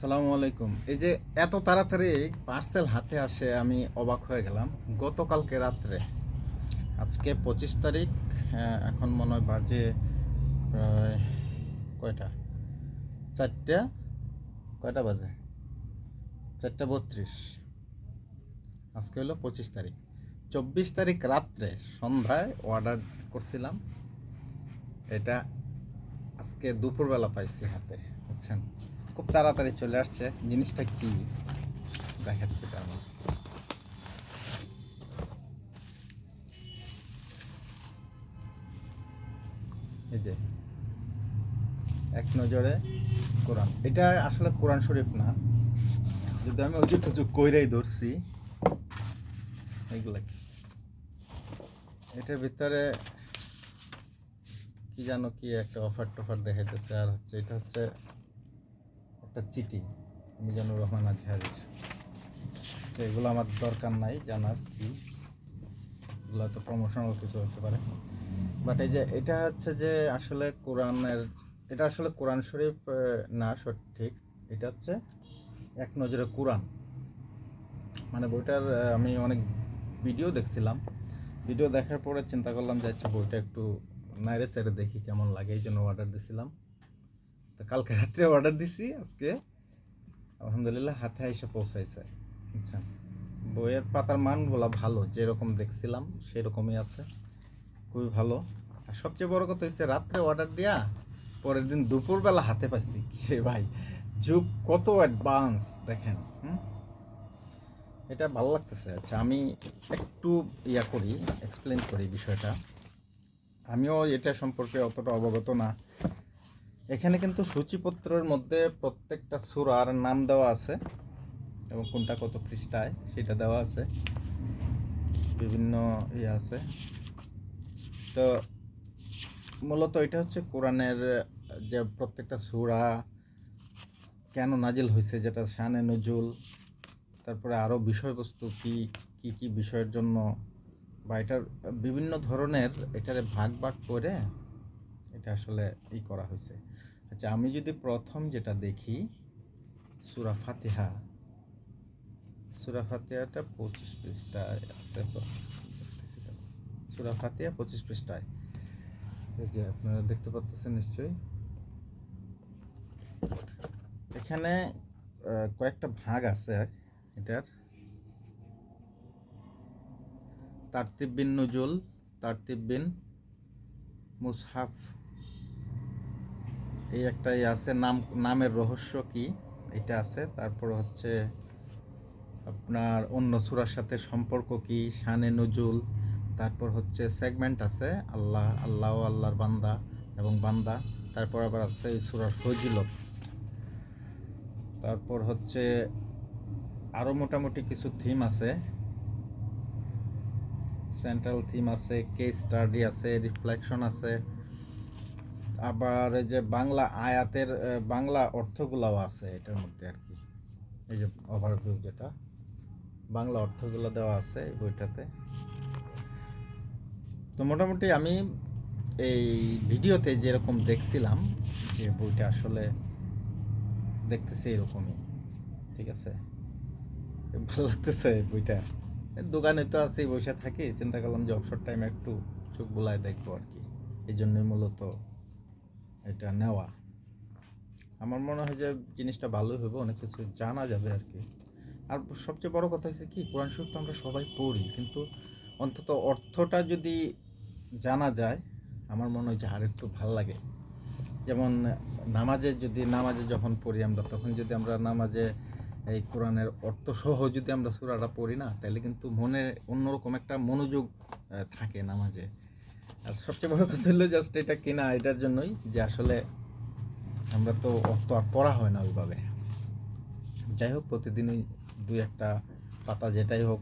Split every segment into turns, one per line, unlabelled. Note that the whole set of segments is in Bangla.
সালামু আলাইকুম। এই যে এত তাড়াতাড়ি পার্সেল হাতে আসে, আমি অবাক হয়ে গেলাম। গতকালকে রাত্রে, আজকে পঁচিশ তারিখ এখন মনে হয় বাজে, প্রায় কয়টা? চারটা? কয়টা বাজে? চারটা বত্রিশ। আজকে হলো পঁচিশ তারিখ। চব্বিশ তারিখ রাত্রে সন্ধ্যায় অর্ডার করছিলাম। এটা আজকে দুপুরবেলা পাইছি হাতে, বুঝছেন? খুব তাড়াতাড়ি চলে আসছে। জিনিসটা কি? দেখাচ্ছি মধ্যে। এই যে, এক নজরে কোরআন। এটা আসলে কোরআন শরীফ না। যদি আমি ওই কিছু কইরাই ধরছি, এগুলা এটার ভিতরে কি জানো কি একটা অফার টফার দেখাইতেছে, আর হচ্ছে এটা হচ্ছে একটা চিঠি, মিজানুর রহমান আজহারের। তো এগুলো আমার দরকার নাই জানার কি। এগুলো তো প্রমোশনাল কিছু হতে পারে। বাট এই যে এটা হচ্ছে যে আসলে কোরআনের, এটা আসলে কোরআন শরীফ না সঠিক। এটা হচ্ছে এক নজরে কোরআন। মানে বইটার আমি অনেক ভিডিও দেখছিলাম। ভিডিও দেখার পরে চিন্তা করলাম যে আচ্ছা বইটা একটু নাইরে চাইরে দেখি কেমন লাগে এই জন্য অর্ডার দিছিলাম। তো কালকে রাত্রে অর্ডার দিছি, আজকে। আলহামদুলিল্লাহ, হাতে এসে পৌঁছাইছে। আচ্ছা বইয়ের পাতার মানগুলো ভালো, যেরকম দেখছিলাম, সেরকমই আছে। খুবই ভালো। আর সবচেয়ে বড় কথা হচ্ছে রাত্রে অর্ডার দেয়া, পরের দিন দুপুরবেলা হাতে পাইছি। কে ভাই, যুগ কত অ্যাডভান্স দেখেন, হুম? এটা ভালো লাগতেছে। আচ্ছা আমি একটু ইয়া করি এক্সপ্লেন করি বিষয়টা। আমিও এটা সম্পর্কে অতটা অবগত না। এখানে কিন্তু সূচিপত্রের মধ্যে প্রত্যেকটা সুরার নাম দেওয়া আছে এবং কোনটা কত পৃষ্ঠায় সেটা দেওয়া আছে। বিভিন্ন ইয়ে আছে। তো মূলত এটা হচ্ছে কোরআনের যে প্রত্যেকটা সুরা কেন নাজিল হয়েছে, যেটা শানে নজুল, তারপরে আরও বিষয়বস্তু কি কি কি বিষয়ের জন্য বা এটার বিভিন্ন ধরনের এটারে ভাগ ভাগ করে এটা আসলে ই করা হয়েছে। আচ্ছা আমি যদি প্রথম যেটা দেখি, সুরা ফাতিহা। সুরা ফাতিহাটা পঁচিশ পৃষ্ঠায় আছে তো? সুরা ফাতিহা পঁচিশ পৃষ্ঠায়। এই যে আপনারা দেখতে পাচ্ছেন নিশ্চয়ই। এখানে কয়েকটা ভাগ আছে এটার। তারতিব বিন নজুল, তারতিব বিন মুসহাফ এই একটাই আছে। নাম, নামের রহস্য কি? এটা আছে। তারপর হচ্ছে আপনার অন্য সুরার সাথে সম্পর্ক কি? শানে নজুল। তারপর হচ্ছে সেগমেন্ট আছে আল্লাহ আল্লাহ আল্লাহর বান্দা এবং বান্দা। তারপর আবার আছে এই সুরার ফজিলত। তারপর হচ্ছে আরও মোটামুটি কিছু থিম আছে। সেন্ট্রাল থিম আছে কেস স্টাডি আছে রিফ্লেকশন আছে। আবার এই যে বাংলা আয়াতের বাংলা অর্থগুলাও আছে এটার মধ্যে আর কি। এই যে ওভারভিউ যেটা, বাংলা অর্থগুলো দেওয়া আছে এই বইটাতে। তো মোটামুটি আমি এই ভিডিওতে যেরকম দেখছিলাম যে বইটা আসলে দেখতেছি এরকমই, ঠিক আছে? ভালো লাগতেছে বইটা। দোকানে তো আছি, বসে থাকি, চিন্তা করলাম যে অবসর টাইমে একটু চোখ বুলায় দেখব আর কি। এই জন্যই মূলত এটা নেওয়া। আমার মনে হয় যে জিনিসটা ভালোই হবে, অনেক কিছু জানা যাবে আর কি। আর সবচেয়ে বড় কথা হচ্ছে কি, কোরআন শরীফ তো আমরা সবাই পড়ি, কিন্তু অন্তত অর্থটা যদি জানা যায়, আমার মনে হয় যে আর একটু ভালো লাগে। যেমন নামাজে যদি, নামাজে যখন পড়ি আমরা, তখন যদি আমরা নামাজে এই কোরআনের অর্থ সহ যদি আমরা সুরাটা পড়ি না, তাহলে কিন্তু মনে অন্যরকম একটা মনোযোগ থাকে নামাজে। আর সবচেয়ে বড় কথা হলো জাস্ট এটা কিনা, এটার জন্যই যে আসলে আমরা তো অর্থ আর পড়া হয় না ওইভাবে। যাই হোক, প্রতিদিনই দুই একটা পাতা যেটাই হোক,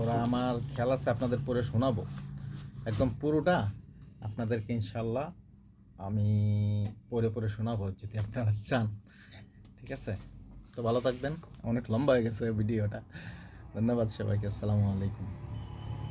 ওরা আমার খেয়াল আছে, আপনাদের পড়ে শোনাবো। একদম পুরোটা আপনাদেরকে ইনশাল্লাহ আমি পড়ে পড়ে শোনাবো, যদি আপনারা চান। ঠিক আছে? তো ভালো থাকবেন। অনেক লম্বা হয়ে গেছে ভিডিওটা। ধন্যবাদ সবাইকে। আসসালামু আলাইকুম।